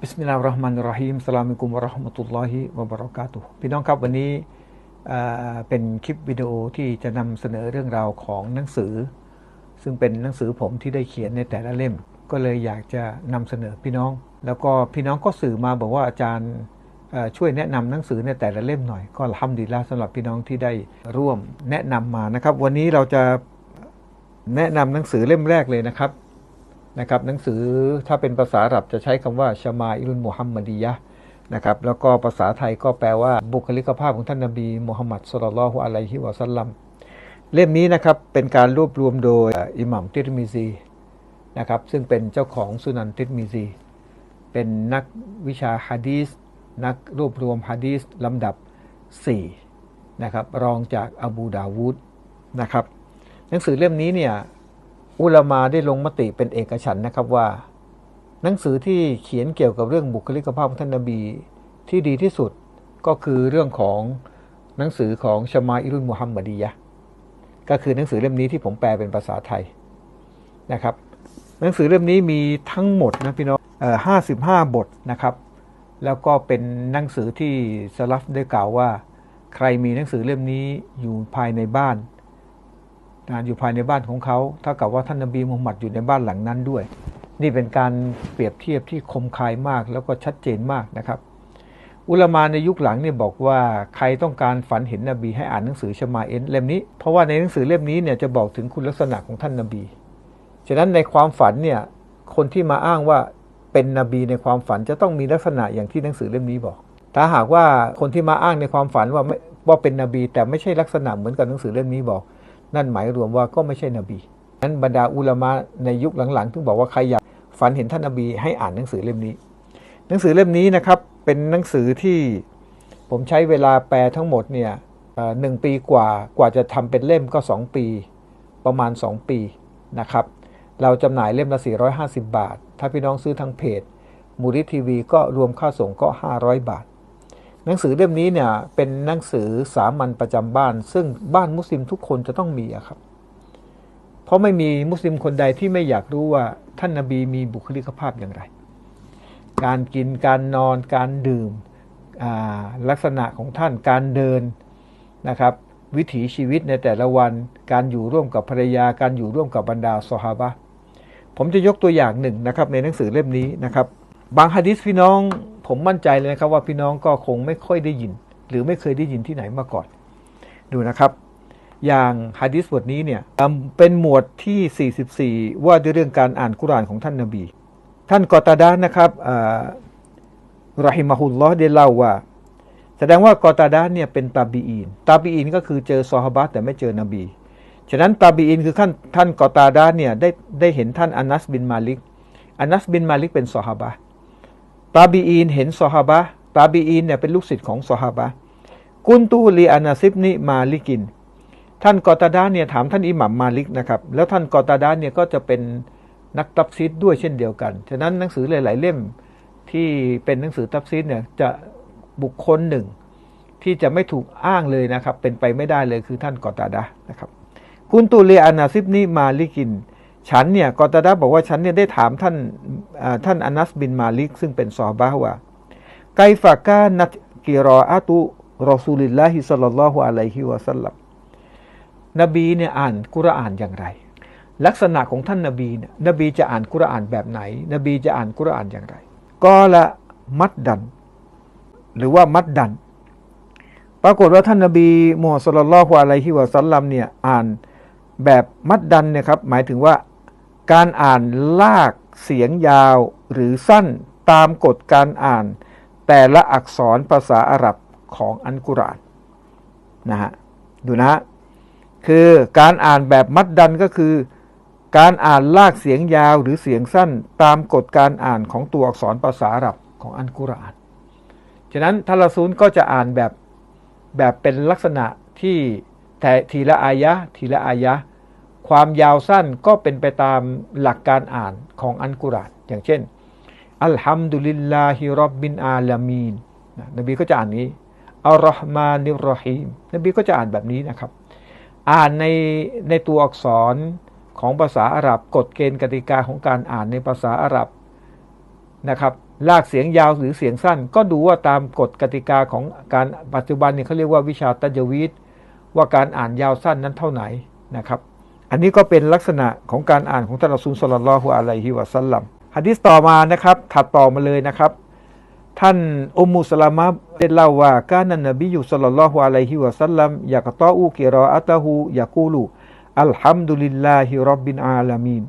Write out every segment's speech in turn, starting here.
บิสมิลลาฮิรราะห์มานิรเราะฮีมสลามุอะลัยกุมวะเราะห์มะตุลลอฮิวะบะเราะกาตุพี่น้องครับวันนี้เป็นคลิปวิดีโอที่จะนำเสนอเรื่องราวของหนังสือ ซึ่งเป็นหนังสือผมที่ได้เขียนในแต่ละเล่ม ก็เลยอยากจะนำเสนอพี่น้อง แล้วก็พี่น้องก็สื่อมาบอกว่าอาจารย์ช่วยแนะนำหนังสือในแต่ละเล่มหน่อย ก็ทำดีละสำหรับพี่น้องที่ได้ร่วมแนะนำมานะครับ วันนี้เราจะแนะนำหนังสือเล่มแรกเลยนะครับ นะครับหนังสือถ้าเป็นภาษาอาหรับจะใช้คำว่าชมาอิรุนมุฮัมมัดียะนะครับแล้วก็ภาษาไทยก็แปลว่าบุคลิกภาพของท่านนบีมุฮัมมัดสุลลัลฮุอะลัยฮิวะสัลลัมเล่มนี้นะครับเป็นการรวบรวมโดยอิหมัมติรมิซีนะครับซึ่งเป็นเจ้าของสุนันติรมิซี เป็นนักวิชาฮะดีสนักรวบรวมฮะดีสลำดับ 4 นะครับ รองจากอบูดาวูดนะครับหนังสือเล่มนี้เนี่ย อุลามาได้ลงมติเป็นเอกฉันท์นะครับว่า หนังสือที่เขียนเกี่ยวกับเรื่องบุคลิกภาพของท่านนบีที่ดีที่สุดก็คือเรื่องของหนังสือของชมาอิรุนมุฮัมมัดียะก็คือหนังสือเล่มนี้ที่ผมแปลเป็นภาษาไทยนะครับ หนังสือเล่มนี้มีทั้งหมดนะพี่น้องห้าสิบห้าบทนะครับ แล้วก็เป็นหนังสือที่สลัฟได้กล่าวว่า ใครมีหนังสือเล่มนี้อยู่ภายในบ้าน นะอยู่ภายในบ้านของเขาเท่ากับว่าท่านนบีมุฮัมมัดอยู่ในบ้านหลังนั้นด้วย นี่เป็นการเปรียบเทียบที่คมคายมากแล้วก็ชัดเจนมากนะครับ อุลามาในยุคหลังเนี่ยบอกว่าใครต้องการฝันเห็นนบีให้อ่านหนังสือชมาเอ็นเล่มนี้ เพราะว่าในหนังสือเล่มนี้เนี่ยจะบอกถึงคุณลักษณะของท่านนบี ฉะนั้นในความฝันเนี่ยคนที่มาอ้างว่าเป็นนบีในความฝันจะต้องมีลักษณะอย่างที่หนังสือเล่มนี้บอก ถ้าหากว่าคนที่มาอ้างในความฝันว่าไม่ว่าเป็นนบี แต่ไม่ใช่ลักษณะเหมือนกับหนังสือเล่มนี้บอก นั่นหมายรวมว่าก็ไม่ใช่นบีนั้นบรรดาอุลามะในยุคหลังๆถึงบอกว่าใครอยากฝันเห็นท่านนบีให้อ่านหนังสือเล่มนี้ หนังสือเล่มนี้นะครับเป็นหนังสือที่ผมใช้เวลาแปลทั้งหมดเนี่ยหนึ่งปีกว่ากว่าจะทำเป็นเล่มก็ 2 ปี ประมาณ 2 ปีนะครับ เราจำหน่ายเล่มละ 450 บาท ถ้าพี่น้องซื้อทางเพจมูริทีวีก็รวมค่าส่งก็ 500 บาท หนังสือเล่มนี้เนี่ยเป็นหนังสือสามัญประจำบ้าน ซึ่งบ้านมุสลิมทุกคนจะต้องมีอะครับ เพราะไม่มีมุสลิมคนใดที่ไม่อยากรู้ว่าท่านนาบีมีบุคลิกภาพอย่างไร การกินการนอนการดื่มลักษณะของท่านการเดินนะครับ วิถีชีวิตในแต่ละวัน การอยู่ร่วมกับภรรยา การอยู่ร่วมกับบรรดาซอฮาบะผมจะยกตัวอย่างหนึ่งนะครับในหนังสือเล่มนี้นะครับ บางฮะดิษพี่น้อง ผมมั่นใจเลยนะครับว่าพี่น้องก็คงไม่ค่อยได้ยิน หรือไม่เคยได้ยินที่ไหนมาก่อน ดูนะครับ อย่างฮะดิษบทนี้เนี่ยเป็นหมวดที่ 44 ว่าด้วยเรื่องการอ่านกุรานของท่านนบี ท่านกอตาดานะครับอ่ารอฮิมะฮุลลอฮ์ได้เล่าว่า แสดงว่ากอตาดาเนี่ยเป็นตาบีอีนตาบีอีนก็คือเจอซอฮาบะแต่ไม่เจอนบีฉะนั้นตาบีอินคือท่านท่านกอตาดาเนี่ยได้ได้เห็นท่านอานัสบินมาลิกอานัสบินมาลิกเป็นซอฮาบะ ตาบีอินเห็นซอฮาบะตาบีอินเนี่ยเป็นลูกศิษย์ของซอฮาบะกุนตูลีอานาซิบนิมาลิกิน ท่านกอตาดาเนี่ยถามท่านอิหมัมมาลิกนะครับ แล้วท่านกอตาดาเนี่ยก็จะเป็นนักตับซีดด้วยเช่นเดียวกัน ฉะนั้นหนังสือหลาย ๆ เล่มที่เป็นหนังสือตับซีดเนี่ยจะบุคคลหนึ่ง ที่จะไม่ถูกอ้างเลยนะครับ เป็นไปไม่ได้เลยคือท่านกอตาดานะครับคุณตุเลอานาซิบนีมาลิกิน ฉันเนี่ยกอตาดาบอกว่าฉันเนี่ยได้ถามท่านท่านอานัสบินมาลิก ซึ่งเป็นซอฮาว่าไกฟากานัตกิรออาตุรอซูลิลลาฮิสัลลัลลอฮุอะลัยฮิวะสัลลัมนบีเนี่ยอ่านกุรอานอย่างไร ลักษณะของท่านนบีเนี่ยนบีจะอ่านกุรอานแบบไหน นบีจะอ่านกุรอานอย่างไรก็ละมัดดัน หรือว่ามัดดัน ปรากฏว่าท่านนบีมูฮัมมัดสุลลัลฮุอะลัยฮิวะสัลลัมเนี่ยอ่านแบบมัดดันเนี่ยครับหมายถึงว่า การอ่านลากเสียงยาวหรือสั้นตามกฎการอ่าน แต่ละอักษรภาษาอาหรับของอันกุรอานนะฮะดูนะ คือการอ่านแบบมัดดันก็คือ การอ่านลากเสียงยาวหรือเสียงสั้นตามกฎการอ่านของตัวอักษรภาษาอาหรับของอันกุรอาน ฉะนั้นทารซูลก็จะอ่านแบบแบบเป็นลักษณะที่แต่ทีละอายะทีละอายะ ความยาวสั้นก็เป็นไปตามหลักการอ่านของอันกุรอานอย่างเช่น อัลฮัมดุลิลลาฮิรับบินอาลามีนนบีก็จะอ่านนี้อัลรอฮ์มานิรรอฮีมนบีก็จะอ่านแบบนี้นะครับ อ่านในในตัวอักษรของภาษาอาหรับกฎเกณฑ์กติกาของการอ่านในภาษาอาหรับนะครับลากเสียงยาวหรือเสียงสั้น ก็ดูว่าตามกฎกติกาของการปัจจุบันเนี่ยเขาเรียกว่าวิชาตัจวีตว่าการอ่านยาวสั้นนั้นเท่าไหนนะครับ อันนี้ก็เป็นลักษณะของการอ่านของท่านอัสุลสลลัลอฮุอะลัยฮิวะสัลลัมฮะดิษต่อมานะครับถัดต่อมาเลยนะครับ ท่านอุมมุสลามะได้เล่าว่าการนันนบีอยู่สลลลอฮุอะลัยฮิวะสัลลัมยากตออูกิรออัตฮูยากูลูอัลฮัมดุลิลลาฮิรับบินอาลามีน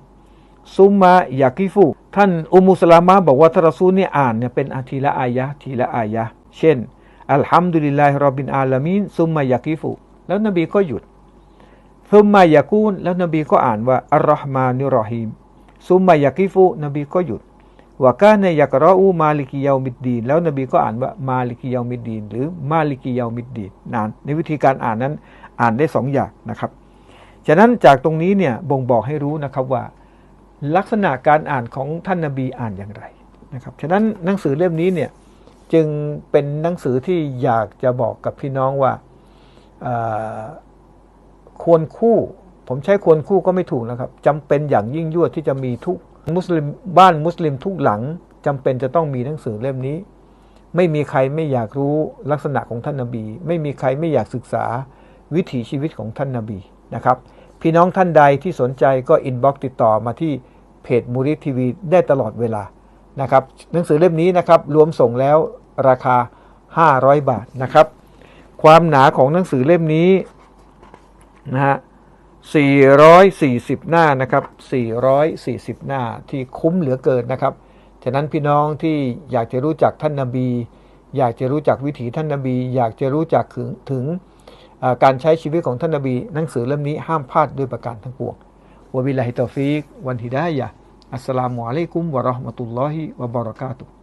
ซุมมะยากิฟูท่านอุมมุสลามะบอกว่าท่านรอซูลเนี่ยอ่านเนี่ยเป็นอาทีละอายะทีละอายะเช่นอัลฮัมดุลิลลาฮิรับบินอาลามีนซุมมะยากิฟูแล้วนบีก็หยุด ซุมมายากูนแล้วนบีก็อ่านว่าอัลลอฮ์มานิรอฮีมซุมมายากิฟูนบีก็หยุดว่ากาเนยากรออูมาลิกิยามิดดีนแล้วนบีก็อ่านว่ามาลิกิยามิดดีนหรือมาลิกิยามิดดีนนานในวิธีการอ่านนั้นอ่านได้สองอย่างนะครับ ฉะนั้นจากตรงนี้เนี่ยบ่งบอกให้รู้นะครับว่า ลักษณะการอ่านของท่านนบีอ่านอย่างไรนะครับ ฉะนั้นหนังสือเล่มนี้เนี่ยจึงเป็นหนังสือที่อยากจะบอกกับพี่น้องว่า ควรคู่ ผมใช้ควรคู่ก็ไม่ถูกนะครับจำเป็นอย่างยิ่งยวดที่จะมีทุกมุสลิมบ้านมุสลิมทุกหลังจำเป็นจะต้องมีหนังสือเล่มนี้ ไม่มีใครไม่อยากรู้ลักษณะของท่านนาบี ไม่มีใครไม่อยากศึกษาวิถีชีวิตของท่านนาบีนะครับพี่น้องท่านใดที่สนใจก็อินบ็อกซ์ติดต่อมาที่เพจมูริทีวีได้ตลอดเวลานะครับหนังสือเล่มนี้นะครับรวมส่งแล้วราคา 500 บาทนะครับ ความหนาของหนังสือเล่มนี้ นะฮะ440 หน้านะครับ440 หน้าที่คุ้มเหลือเกินนะครับ ฉะนั้นพี่น้องที่อยากจะรู้จักท่านนาบี อยากจะรู้จักวิถีท่านนาบี อยากจะรู้จักถึงถึงการใช้ชีวิตของท่านนาบี หนังสือเล่มนี้ห้ามพลาดด้วยประการทั้งปวงวะบิลลาฮิตอฟิกวันฮิดายะอัสสลามุอะลัยกุมวะราะห์มะตุลลอฮิวะบะเราะกาตุฮ